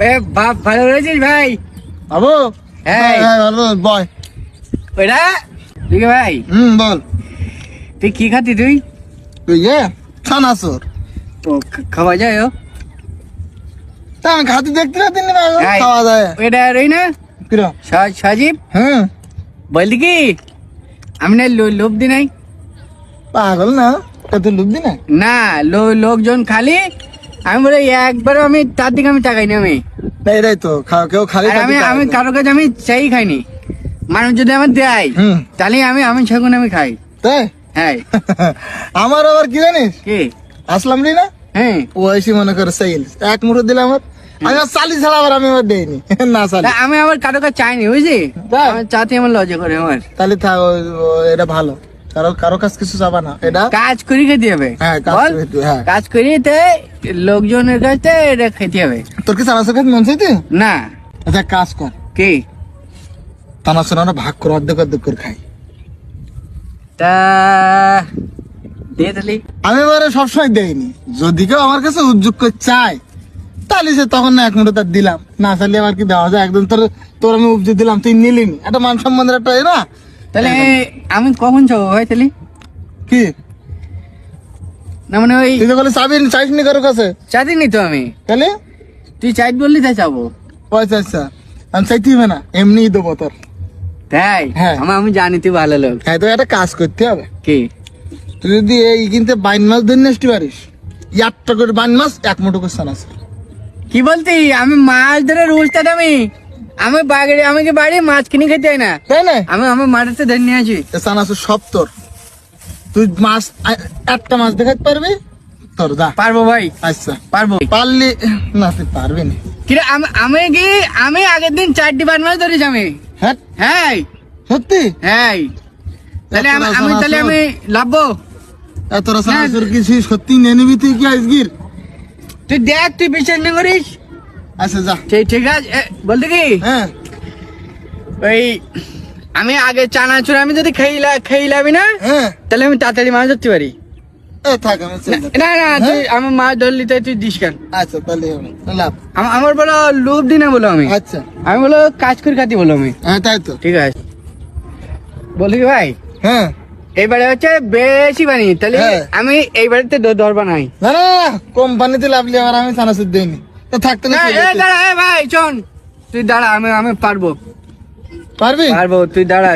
এ বাপ ভালো রয়েছিস ভাই? বাবু? হ্যাঁ। হ্যাঁ ভালো বয়। ওইটা? ঠিক ভাই? হুম বল। তুই কি খাতি তুই? তুই ছানাসুর ও খাওয়া যায় ও? তা আমি খাতে দেখতে না দিন খাওয়া যায়। ওইটা রই না? কিরম? স- সজীব? হ্যাঁ বললি কি? আমি না লোভ দি নাই? পাগল না? কত লুবদি না না লোকজন খালি আমি বলে একবার আমি তার দিকে আমি তাকাইনি আমি। না, এটাই তো খা- কেউ খালি আর আমি আমি না। কারও কাছে আমি চাই খাইনি। মানুষ যদি আমার দেয় হুম। তাহলে আমি আমি সেগুন আমি খাই। তাই? হ্যাঁ। আমার আবার কি জানিস? কি? আসলাম রে না? হ্যাঁ। ও এসে মনে করে সেল। এক মুঠো দিলে আমার। আমি আর চালি ছাড়া আবার আমি আবার দেইনি। না চালি। আমি আবার কারও কাছে চাইনি বুঝলি? তাই? আমার চাতে আমার লজ্জা করে আমার। তাহলে ও- এটা ভালো। কারও কারও কাছে কিছু চাবা না। এটা কাজ করি খেতে হবে। হ্যাঁ কাজ? হ্যাঁ। কাজ করিতে লোকজনের কাছে এটা খেতে হবে। তোর কি চানাচুর খেতে মন চাইতে না। আচ্ছা কাজ কর। কি? চানাচুর আমরা ভাগ করে অর্ধেক অর্ধেক করে খাই। তা দিয়ে তাহলে। আমি এবারে সবসময় দেয়নি যদি কেউ আমার কাছে উদ্যোগ করে চায় তাহলে সে তখন না এক মুঠো তার দিলাম। না চাইলে আবার কি দেওয়া যায়? একদম তোর তোর আমি উপজে দিলাম তুই নিলি নি একটা মান সম্মানের একটা না? তাহলে আমি কখন যাব ভাই তাহলে? কি? না মানে ওই তুই তো বলে চাবি চাইস নি কারও কাছে? চাঁদি নি তো আমি। তাহলে? তুই চাইত বললি তাই যাব পয়সা আচ্ছা আমি চাইতে হবে না এমনি দেবো তোর। তাই? হ্যাঁ। আমার আমি জানি তুই ভালো লোক। হ্যাঁ তো একটা কাজ করতে হবে। কি? তুই যদি এই কিনতে বাইন মাছ ধরে নিয়ে পারিস একটা করে বাইন মাছ এক মুঠো করে চানাচুর কি বলতি? আমি মাছ ধরে রুলটা আমি আমি বাড়ি আমি কি বাড়ি? মাছ কিনে খেতে হয় না। তাই না? আমি আমার মাঠেতে ধরে নিয়ে আছি চানাচুর সব তোর। তুই মাছ একটা মাছ দেখাতে পারবি? তোর দা পারব ভাই। আচ্ছা। পারব। পারলি না তুই পারবি না। কিরে আমি আমি কি আমি আগের দিন চারটি বার মাছ ধরেছি আমি? হ্যাঁ। হ্যাঁ। সত্যি? হ্যাঁ। তাহলে আমি আমি তাহলে আমি লাভবো? এত চানাচুর কিছু সত্যি নিয়ে নিবি তুই কি আজগির তুই দেখ তুই বিশ্বাস না করিস? আচ্ছা যা। ঠিক আছে। বলতে কি? হ্যাঁ। ওই আমি আগে চানাচুর আমি যদি খেইলা খেইলাবি না হ্যাঁ। তাহলে আমি তাড়াতাড়ি মাছ ধরতে পারি। না না তুই আমি মাছ ধরলি তাই তুই দিস কেন? আচ্ছা তাহলে আমার বলো লোভ দি না বলো আমি। আচ্ছা। আমি বলো কাজ করে খাতি বলো আমি। হ্যাঁ তাই তো। ঠিক আছে। বলি কি ভাই? হ্যাঁ। এইবারে হচ্ছে বেশি বানি তাহলে হ্যাঁ। আমি এই বাড়িতে ধরবা নাই। না না কোম্পানিতে লাভলি আবার আমি চানাচুর দিইনি। থাকতে না দাঁড়া ভাই শোন। তুই দাঁড়া আমি আমি পারব। পারবি? পারব তুই দাঁড়া